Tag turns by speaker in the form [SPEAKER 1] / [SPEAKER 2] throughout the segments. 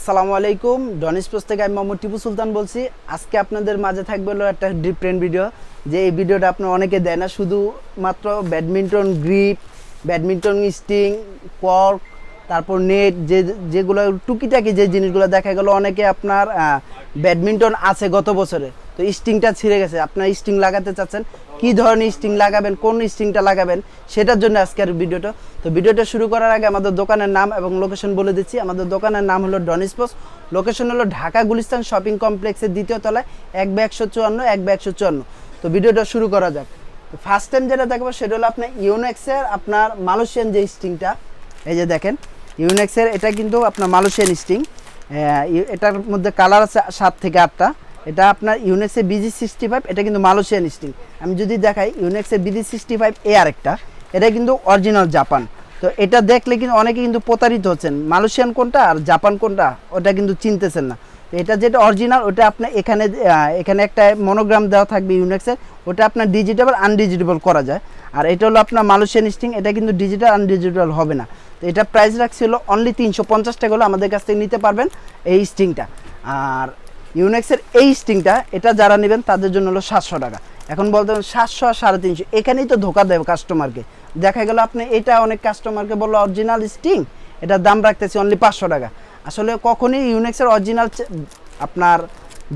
[SPEAKER 1] আসসালামু আলাইকুম। ডনিসপোস থেকে আমি মোহাম্মদ টিপু সুলতান বলছি। আজকে আপনাদের মাঝে থাকবে হলো একটা ডিফারেন্ট ভিডিও যে এই ভিডিওটা আপনার অনেকে দেয় না শুধু মাত্র badminton grip badminton string cork তারপর নেট যে যেগুলো টুকিটাকি যে জিনিসগুলো দেখা গেলো, অনেকে আপনার ব্যাডমিন্টন আছে গত বছরে। তো স্টিংটা ছিঁড়ে গেছে। আপনার স্টিং লাগাতে চাচ্ছেন কি ধরনের স্টিং লাগাবেন, কোন স্টিংটা লাগাবেন, সেটার জন্য আজকের ভিডিওটা তো ভিডিওটা শুরু করার আগে আমাদের দোকানের নাম এবং লোকেশন বলে দিচ্ছি। আমাদের দোকানের নাম হলো ডনিসপোস লোকেশন হলো ঢাকা গুলিস্তান শপিং কমপ্লেক্সের দ্বিতীয় তলায়, এক বে একশো চুয়ান্ন, এক বে একশো চুয়ান্ন। তো ভিডিওটা শুরু করা যাক। ফার্স্ট টাইম যেটা দেখব, সেটা হলো আপনার ইউনেক্সের আপনার মালয়েশিয়ান যে স্টিংটা এই যে দেখেন ইউনেক্সের এটা কিন্তু আপনার মালয়েশিয়ান স্টিং এটার মধ্যে কালার আছে সাত থেকে আটটা। এটা আপনার ইউনেক্সের বিজি সিক্সটি ফাইভ এটা কিন্তু মালয়েশিয়ান স্টিং আমি যদি দেখাই ইউনেক্সের বিজি সিক্সটি ফাইভ এ আরেকটা, এটা কিন্তু অরিজিনাল জাপান তো এটা দেখলে কিন্তু অনেকে কিন্তু প্রতারিত হচ্ছেন। মালয়েশিয়ান কোনটা আর জাপান কোনটা, ওটা কিন্তু চিনতেছেন না। এটা যেটা অরিজিনাল ওটা আপনার এখানে এখানে একটা মনোগ্রাম দেওয়া থাকবে ইউনেক্সের ওটা আপনার ডিজিটেবল আনডিজিটেবল করা যায়। আর এটা হলো আপনার মালয়েশিয়ান স্টিং এটা কিন্তু ডিজিটাল আনডিজিটাল হবে না। তো এটা প্রাইস রাখছিল অনলি তিনশো পঞ্চাশ টাকা হলে আমাদের কাছ থেকে নিতে পারবেন এই স্টিংটা আর ইউনেক্সের এই স্টিংটা, এটা যারা নেবেন তাদের জন্য হলো সাতশো টাকা। এখন বলতে সাতশো আর সাড়ে তিনশো। এখানেই তো ধোকা দেবে কাস্টমারকে দেখা গেল আপনি এটা অনেক কাস্টমারকে বলল অরিজিনাল স্টিং এটার দাম রাখতেছি অনলি পাঁচশো টাকা। আসলে কখনই ইউনেক্সের অরিজিনাল আপনার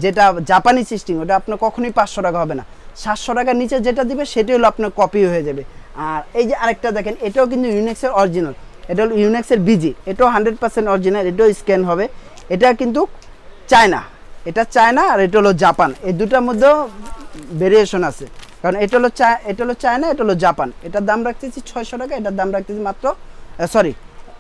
[SPEAKER 1] যেটা জাপানি স্টিং ওটা আপনার কখনোই পাঁচশো টাকা হবে না। সাতশো টাকার নিচে যেটা দিবে, সেটাই হলো আপনার কপি হয়ে যাবে। আর এই যে আরেকটা দেখেন, এটাও কিন্তু ইউনেক্সের অরিজিনাল এটা হলো ইউনেক্সের বিজি এটাও হান্ড্রেড পার্সেন্ট অরিজিনাল এটাও স্ক্যান হবে। এটা কিন্তু চায়না এটা চায়না আর এটা হলো জাপান। এই দুটার মধ্যেও ভেরিয়েশন আছে। কারণ এটা হলো চা এটা হলো চায়না, এটা হলো জাপান। এটার দাম রাখতেছি ছয়শো টাকা, এটার দাম রাখতেছি মাত্র সরি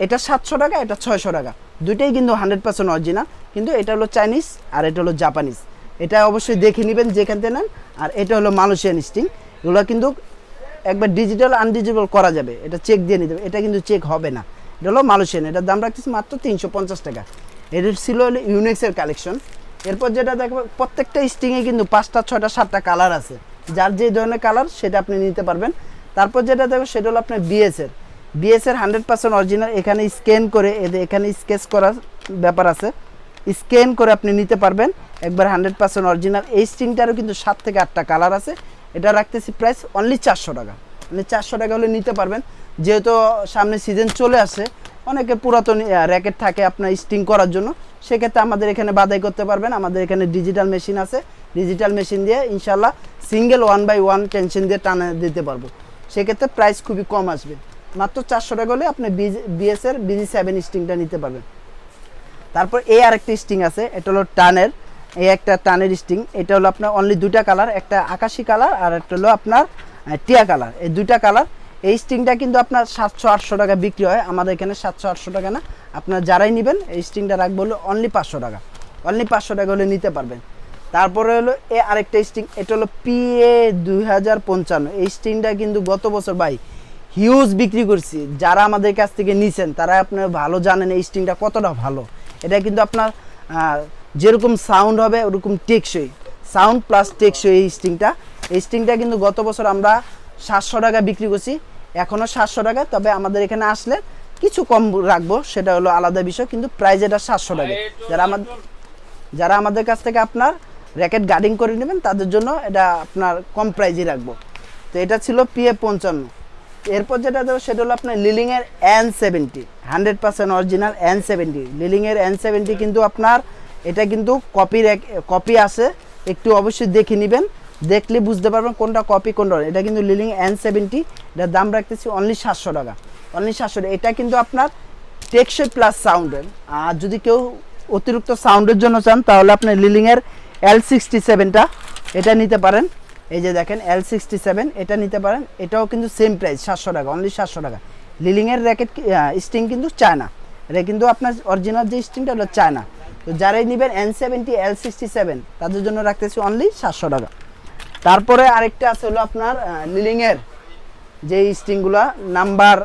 [SPEAKER 1] এটা সাতশো টাকা, এটা ছয়শো টাকা। দুইটাই কিন্তু হান্ড্রেড পার্সেন্ট অরিজিনাল কিন্তু এটা হলো চাইনিজ আর এটা হলো জাপানিজ। এটা অবশ্যই দেখে নেবেন যেখান থেকে নেন। আর এটা হলো মালয়েশিয়ান স্টিং। এগুলো কিন্তু একবার ডিজিটাল আনডিজিটাল করা যাবে। এটা চেক দিয়ে নিতে হবে। এটা কিন্তু চেক হবে না। এটা হলো মালয়েশিয়ান। এটার দাম রাখতেছি মাত্র তিনশো পঞ্চাশ টাকা। এটা ছিল হলো ইউনিক্সের কালেকশন এরপর যেটা দেখব, প্রত্যেকটা স্টিংয়ে কিন্তু পাঁচটা, ছয়টা, সাতটা কালার আছে। যার যে ধরনের কালার সেটা আপনি নিতে পারবেন। তারপর যেটা দেখব, সেটা হলো আপনার বিএসের বিএসের হান্ড্রেড পার্সেন্ট অরিজিনাল এখানে স্ক্যান করে এদের এখানে স্কেচ করার ব্যাপার আছে। স্ক্যান করে আপনি নিতে পারবেন। একবার হান্ড্রেড পার্সেন্ট অরিজিনাল এই স্টিংটারও কিন্তু সাত থেকে আটটা কালার আছে। এটা রাখতেছি প্রাইস অনলি চারশো টাকা। মানে চারশো টাকা হলে নিতে পারবেন। যেহেতু সামনে সিজন চলে আসে, অনেকে পুরাতন র্যাকেট থাকে আপনার স্টিং করার জন্য। সেক্ষেত্রে আমাদের এখানে বাদাই করতে পারবেন। আমাদের এখানে ডিজিটাল মেশিন আছে। ডিজিটাল মেশিন দিয়ে ইনশাল্লাহ single one by one tension দিয়ে টানা দিতে পারব। সেক্ষেত্রে প্রাইস খুবই কম আসবে। মাত্র চারশো টাকা হলে আপনি বিএসের বিজি সেভেন স্টিংটা নিতে পারবেন। তারপর এই আরেকটা স্টিং আছে, এটা হলো টানের। এই একটা টানের স্টিং এটা হলো আপনার অনলি দুটা কালার একটা আকাশি কালার আর একটা হলো আপনার টিয়া কালার এই দুইটা কালার এই স্টিংটা কিন্তু আপনার সাতশো, আটশো টাকা বিক্রি হয়। আমাদের এখানে সাতশো, আটশো টাকা না। আপনার যারাই নেবেন, এই স্টিংটা রাখব হলো অনলি পাঁচশো টাকা। অনলি পাঁচশো টাকা হলে নিতে পারবেন। তারপরে হলো এ আরেকটা স্টিং, এটা হলো পিএ দুই হাজার পঞ্চান্ন। এই স্টিংটা কিন্তু গত বছর ভাই হিউজ বিক্রি করছি। যারা আমাদের কাছ থেকে নিছেন তারা আপনার ভালো জানেন এই স্টিংটা কতটা ভালো। এটা কিন্তু আপনার যেরকম সাউন্ড হবে, ওরকম টেকসই। সাউন্ড প্লাস টেকসই এই স্টিংটা। এই স্টিংটা কিন্তু গত বছর আমরা সাতশো টাকা বিক্রি করছি। এখনও সাতশো টাকা তবে আমাদের এখানে আসলে কিছু কম রাখব সেটা হলো আলাদা বিষয় কিন্তু প্রাইস এটা সাতশো টাকা। যারা আমাদের যারা আমাদের কাছ থেকে আপনার র্যাকেট গার্ডিং করে নেবেন তাদের জন্য এটা আপনার কম প্রাইজই রাখব। তো এটা ছিল পি পিএ পঞ্চান্ন। এরপর যেটা দেবো সেটা হলো আপনার লিলিংয়ের N seventy hundred percent original N seventy লিলিংয়ের N seventy কিন্তু আপনার এটা কিন্তু কপির এক কপি আছে একটু অবশ্যই দেখে নেবেন। দেখলে বুঝতে পারবেন কোনটা কপি কোনটা এটা কিন্তু লিলিং এন সেভেন্টি এটার দাম রাখতেছি অনলি সাতশো টাকা। অনলি সাতশো টাকা। এটা কিন্তু আপনার টেকসই প্লাস সাউন্ডের আর যদি কেউ অতিরিক্ত সাউন্ডের জন্য চান, তাহলে আপনি লিলিংয়ের এল সিক্সটি সেভেনটা এটা নিতে পারেন। এই যে দেখেন এল সিক্সটি সেভেন এটা নিতে পারেন। এটাও কিন্তু সেম প্রাইস সাতশো টাকা অনলি সাতশো টাকা। লিলিংয়ের র্যাকেট স্টিং কিন্তু চায় না এটা কিন্তু আপনার অরিজিনাল যে স্টিংটা ওটা চায় না তো যারাই নেবেন N seventy L sixty seven তাদের জন্য রাখতেছি অনলি সাতশো টাকা। তারপরে আরেকটা আছে হলো আপনার লিলিংয়ের যে স্টিংগুলো number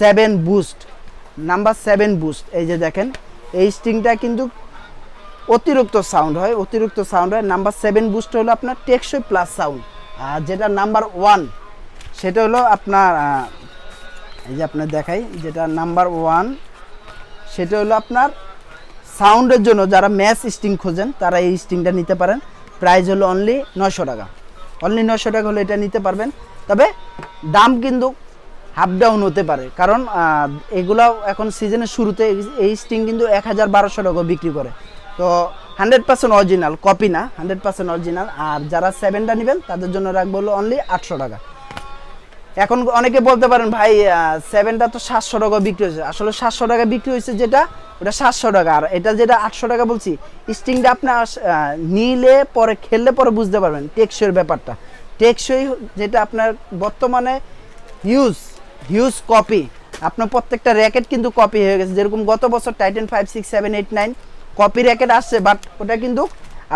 [SPEAKER 1] seven boost, number seven boost, এই যে দেখেন, এই স্টিংটা কিন্তু অতিরিক্ত সাউন্ড হয়, অতিরিক্ত সাউন্ড হয়। নাম্বার সেভেন বুস্ট হলো আপনার টেকসই প্লাস সাউন্ড। আর যেটা নাম্বার ওয়ান, সেটা হলো আপনার এই যে আপনার দেখাই, যেটা নাম্বার ওয়ান, সেটা হলো আপনার সাউন্ডের জন্য যারা ম্যাচ স্টিং খোঁজেন, তারা এই স্টিংটা নিতে পারেন। প্রাইস হলো অনলি নয়শো টাকা। অনলি নশো টাকা হলে এটা নিতে পারবেন। তবে দাম কিন্তু হাফ ডাউন হতে পারে। কারণ এগুলাও এগুলা এখন সিজনের শুরুতে এই স্টিং কিন্তু এক হাজার বারোশো টাকা বিক্রি করে। তো হান্ড্রেড পার্সেন্ট অরিজিনাল কপি না হান্ড্রেড পার্সেন্ট অরিজিনাল আর যারা সেভেনটা নেবেন, তাদের জন্য রাখব হলো অনলি আটশো টাকা। এখন অনেকে বলতে পারেন ভাই সেভেনটা তো সাতশো টাকা বিক্রি হয়েছে। আসলে সাতশো টাকা বিক্রি হয়েছে যেটা ওটা সাতশো টাকা। আর এটা যেটা আটশো টাকা বলছি স্টিংটা আপনি আস- আহ, নিলে পরে খেললে পরে বুঝতে পারবেন টেকসইয়ের ব্যাপারটা। টেকসই যেটা আপনার বর্তমানে হিউজ হিউজ কপি আপনার প্রত্যেকটা র্যাকেট কিন্তু কপি হয়ে গেছে। যেরকম গত বছর Titan five six seven eight nine copy racket আসছে বাট ওটা কিন্তু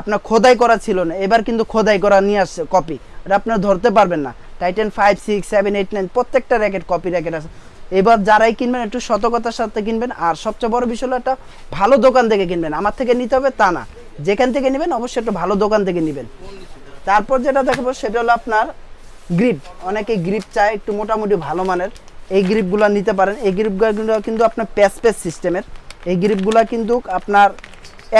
[SPEAKER 1] আপনার খোদাই করা ছিল না। এবার কিন্তু খোদাই করা নিয়ে আসছে কপি এটা আপনার ধরতে পারবেন না। Titan five six seven eight nine প্রত্যেকটা র্যাকেট কপি র্যাকেট আছে। এবার যারাই কিনবেন, একটু সতর্কতার সাথে কিনবেন। আর সবচেয়ে বড় বিষয় হলো একটা ভালো দোকান থেকে কিনবেন। আমার থেকে নিতে হবে তা না। যেখান থেকে নেবেন, অবশ্যই একটা ভালো দোকান থেকে নেবেন। তারপর যেটা দেখব, সেটা হলো আপনার গ্রিপ অনেকে গ্রিপ চায়, একটু মোটামুটি ভালো মানের। এই গ্রিপগুলো নিতে পারেন। এই গ্রিপগুলো কিন্তু আপনার প্যাচ প্যাচ সিস্টেমের এই গ্রিপগুলো কিন্তু আপনার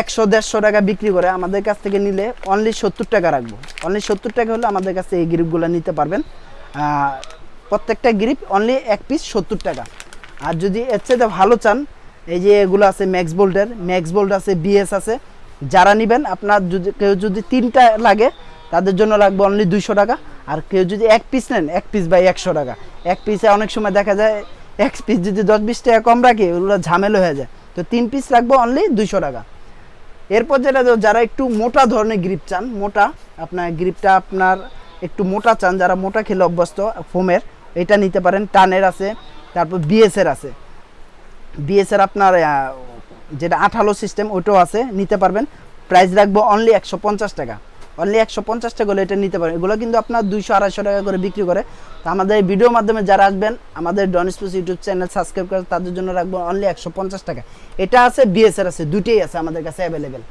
[SPEAKER 1] একশো, দেড়শো টাকা বিক্রি করে আমাদের কাছ থেকে নিলে অনলি সত্তর টাকা রাখব। অনলি সত্তর টাকা হলে আমাদের কাছে এই গ্রিপগুলো নিতে পারবেন। প্রত্যেকটা গ্রিপ অনলি এক পিস সত্তর টাকা। আর যদি এর চাইতে ভালো চান, এই যে এগুলো আছে ম্যাক্স বোল্টের, ম্যাক্স বোল্ট আছে, বিএস আছে, যারা নেবেন, আপনার যদি, কেউ যদি তিনটা লাগে, তাদের জন্য লাগবে অনলি দুইশো টাকা। আর কেউ যদি এক পিস নেন, এক পিস বাই একশো টাকা। এক পিসে অনেক সময় দেখা যায়, এক পিস যদি দশ বিশ টাকা কম রাখি, ওগুলো ঝামেলা হয়ে যায়। তো তিন পিস রাখব অনলি দুইশো টাকা। এরপর যেটা যারা একটু মোটা ধরনের গ্রিপ চান, মোটা, আপনার গ্রিপটা আপনার একটু মোটা চান, যারা মোটা খেলে অভ্যস্ত ফোমের এটা নিতে পারেন, টানের আছে, তারপর বিএসের আছে। বিএসের আপনার যেটা আঠালো সিস্টেম ওইটাও আছে, নিতে পারবেন। প্রাইস রাখব অনলি একশো পঞ্চাশ টাকা। অনলি একশো পঞ্চাশ টাকা এটা নিতে পারেন। এগুলো কিন্তু আপনার দুইশো, আড়াইশো টাকা করে বিক্রি করে। তো আমাদের এই ভিডিওর মাধ্যমে যারা আসবেন, আমাদের ডনস্পোস ইউটিউব চ্যানেল সাবস্ক্রাইব করে তাদের জন্য রাখব অনলি একশো পঞ্চাশ টাকা। এটা আছে বিএসের আছে দুটোই আছে আমাদের কাছে অ্যাভেলেবেল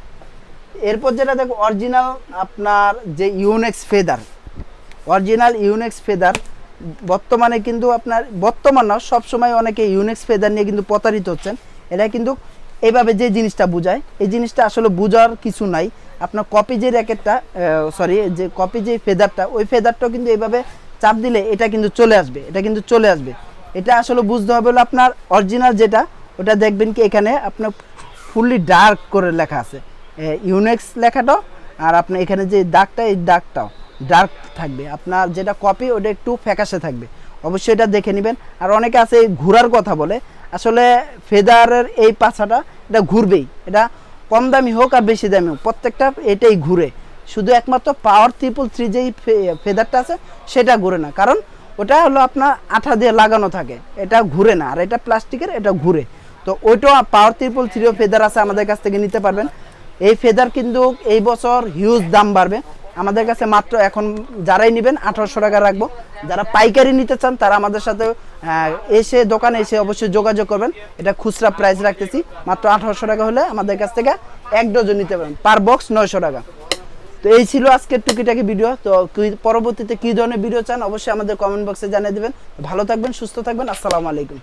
[SPEAKER 1] এরপর যেটা দেখো অরিজিনাল আপনার যে Yonex feather original Yonex feather বর্তমানে কিন্তু আপনার, বর্তমান সবসময় অনেকে ইউনেক্স ফেদার নিয়ে কিন্তু প্রতারিত হচ্ছেন। এটা কিন্তু এইভাবে যে জিনিসটা বোঝায়, এই জিনিসটা আসলে বোঝার কিছু নাই। আপনার কপি যে র্যাকেটটা সরি যে কপি যে ফেদারটা, ওই ফেদারটাও কিন্তু এইভাবে চাপ দিলে এটা কিন্তু চলে আসবে, এটা কিন্তু চলে আসবে। এটা আসলে বুঝতে হবে হলো আপনার অরিজিনাল যেটা, ওটা দেখবেন কি এখানে আপনার ফুললি ডার্ক করে লেখা আছে। ইউনেক্স লেখাটাও, আর আপনার এখানে যে দাগটা, এই দাগটাও ডার্ক থাকবে। আপনার যেটা কপি ওটা একটু ফ্যাকাশে থাকবে। অবশ্যই এটা দেখে নেবেন। আর অনেকে আছে ঘোরার কথা বলে আসলে ফেদারের এই পাছাটা, এটা ঘুরবেই। এটা কম দামি হোক আর বেশি দামি হোক, প্রত্যেকটা এটাই ঘুরে। শুধু একমাত্র পাওয়ার ট্রিপল থ্রি যেই ফেদারটা আছে, সেটা ঘুরে না। কারণ ওটা হলো আপনার আঠা দিয়ে লাগানো থাকে। এটা ঘুরে না। আর এটা প্লাস্টিকের, এটা ঘুরে। তো ওইটাও পাওয়ার ট্রিপল থ্রিও ফেদার আছে আমাদের কাছ থেকে নিতে পারবেন। এই ফেদার কিন্তু এই বছর হিউজ দাম বাড়বে। আমাদের কাছে মাত্র এখন যারাই নেবেন আঠারোশো টাকা রাখব। যারা পাইকারি নিতে চান, তারা আমাদের সাথে এসে দোকানে এসে অবশ্যই যোগাযোগ করবেন। এটা খুচরা প্রাইস রাখতেছি। মাত্র আঠারোশো টাকা হলে আমাদের কাছ থেকে এক ডজন নিতে পারেন পার বক্স নয়শো টাকা। তো এই ছিল আজকের টুকিটাকি ভিডিও তো পরবর্তীতে কী ধরনের ভিডিও চান অবশ্যই আমাদের কমেন্ট বক্সে জানিয়ে দেবেন। ভালো থাকবেন, সুস্থ থাকবেন। আসসালামু আলাইকুম।